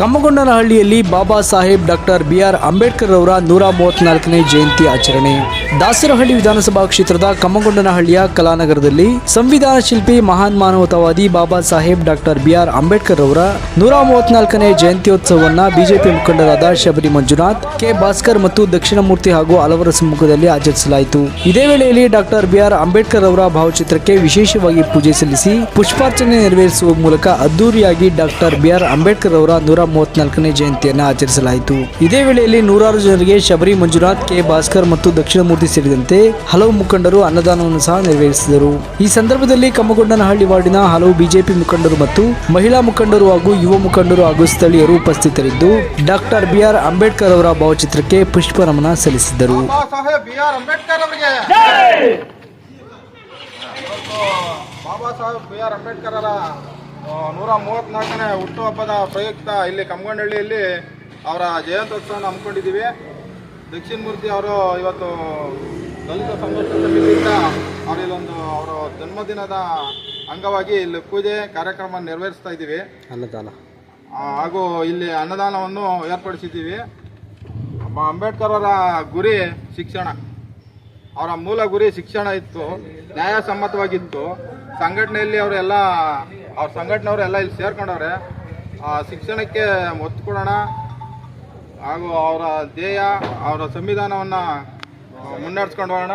ಕಮ್ಮಗೊಂಡನಹಳ್ಳಿಯಲ್ಲಿ Baba Saheb doctor B R Ambedkar ಅವರ ನೂರ ಮೂವತ್ನಾಲ್ಕನೇ ಜಯಂತಿ ಆಚರಣೆ. ದಾಸರಹಳ್ಳಿ ವಿಧಾನಸಭಾ ಕ್ಷೇತ್ರದ ಕಮ್ಮಗೊಂಡನಹಳ್ಳಿಯ ಕಲಾನಗರದಲ್ಲಿ ಸಂವಿಧಾನ ಶಿಲ್ಪಿ ಮಹಾನ್ ಮಾನವತಾವಾದಿ Baba Saheb doctor B R Ambedkar ಅವರ ನೂರ ಮೂವತ್ನಾಲ್ಕನೇ ಜಯಂತ್ಯೋತ್ಸವವನ್ನು ಬಿಜೆಪಿ ಮುಖಂಡರಾದ ಶಬರಿ ಮಂಜುನಾಥ್, ಕೆ ಭಾಸ್ಕರ್ ಮತ್ತು ದಕ್ಷಿಣಮೂರ್ತಿ ಹಾಗೂ ಹಲವರ ಸಮ್ಮುಖದಲ್ಲಿ ಆಚರಿಸಲಾಯಿತು. ಇದೇ ವೇಳೆಯಲ್ಲಿ ಡಾಕ್ಟರ್ ಬಿಆರ್ ಅಂಬೇಡ್ಕರ್ ಅವರ ಭಾವಚಿತ್ರಕ್ಕೆ ವಿಶೇಷವಾಗಿ ಪೂಜೆ ಸಲ್ಲಿಸಿ ಪುಷ್ಪಾರ್ಚನೆ ನೆರವೇರಿಸುವ ಮೂಲಕ ಅದ್ದೂರಿಯಾಗಿ ಡಾಕ್ಟರ್ ಬಿಆರ್ ಅಂಬೇಡ್ಕರ್ ಅವರ ನೂರ ಮೂವತ್ನಾಲ್ಕನೇ ಜಯಂತಿಯನ್ನು ಆಚರಿಸಲಾಯಿತು. ಇದೇ ವೇಳೆಯಲ್ಲಿ ನೂರಾರು ಜನರಿಗೆ ಶಬರಿ ಮಂಜುನಾಥ್ ಕೆ. ಭಾಸ್ಕರ್ ಮತ್ತು ದಕ್ಷಿಣಮೂರ್ತಿ ಸೇರಿದಂತೆ ಹಲವು ಮುಖಂಡರು ಅನ್ನದಾನವನ್ನು ಸಹ ನೆರವೇರಿಸಿದರು. ಈ ಸಂದರ್ಭದಲ್ಲಿ ಕಮ್ಮಗೊಂಡನಹಳ್ಳಿ ವಾರ್ಡಿನ ಹಲವು ಬಿಜೆಪಿ ಮುಖಂಡರು ಮತ್ತು ಮಹಿಳಾ ಮುಖಂಡರು ಹಾಗೂ ಯುವ ಮುಖಂಡರು ಹಾಗೂ ಸ್ಥಳೀಯರು ಉಪಸ್ಥಿತರಿದ್ದು ಡಾಕ್ಟರ್ ಬಿಆರ್ ಅಂಬೇಡ್ಕರ್ ಅವರ ಭಾವಚಿತ್ರಕ್ಕೆ ಪುಷ್ಪ ನಮನ ಸಲ್ಲಿಸಿದರು ಬಾಬಾ ಸಾಹೇಬ್ ಬಿ ಆರ್ ಅಂಬೇಡ್ಕರ್ ಅವರ. ನೂರ ಮೂವತ್ನಾಲ್ಕನೇ ಹುಟ್ಟುಹಬ್ಬದ ಪ್ರಯುಕ್ತ ಇಲ್ಲಿ ಕಮ್ಮಗಂಡಹಳ್ಳಿಯಲ್ಲಿ ಅವರ ಜಯಂತ್ಯೋತ್ಸವವನ್ನು ಹಮ್ಮಿಕೊಂಡಿದ್ದೀವಿ. ದಕ್ಷಿಣ ಮೂರ್ತಿ ಅವರು ಇವತ್ತು ದಲಿತ ಸಂರಕ್ಷಣಾ ಸಮಿತಿಯಿಂದ ಅವರಿಲ್ಲೊಂದು ಅವರ ಜನ್ಮದಿನದ ಅಂಗವಾಗಿ ಇಲ್ಲಿ ಪೂಜೆ ಕಾರ್ಯಕ್ರಮ ನೆರವೇರಿಸ್ತಾ ಇದ್ದೀವಿ. ಅನ್ನದಾನ. ಹಾಗೂ ಇಲ್ಲಿ ಅನ್ನದಾನವನ್ನು ಏರ್ಪಡಿಸಿದ್ದೀವಿ. ಅಂಬೇಡ್ಕರ್ ಅವರ ಗುರಿ ಶಿಕ್ಷಣ. ಅವರ ಮೂಲ ಗುರಿ ಶಿಕ್ಷಣ ಇತ್ತು ನ್ಯಾಯಸಮ್ಮತವಾಗಿತ್ತು. ಸಂಘಟನೆಯಲ್ಲಿ ಅವರೆಲ್ಲ ಅವ್ರ ಸಂಘಟನೆಯವರು ಎಲ್ಲ ಇಲ್ಲಿ ಸೇರ್ಕೊಂಡವ್ರೆ. ಆ ಶಿಕ್ಷಣಕ್ಕೆ ಒತ್ತು ಕೊಡೋಣ. ಹಾಗೂ ಅವರ ಧ್ಯೇಯ, ಅವರ ಸಂವಿಧಾನವನ್ನು ಮುನ್ನಡೆಸ್ಕೊಂಡು ಹೋಗೋಣ.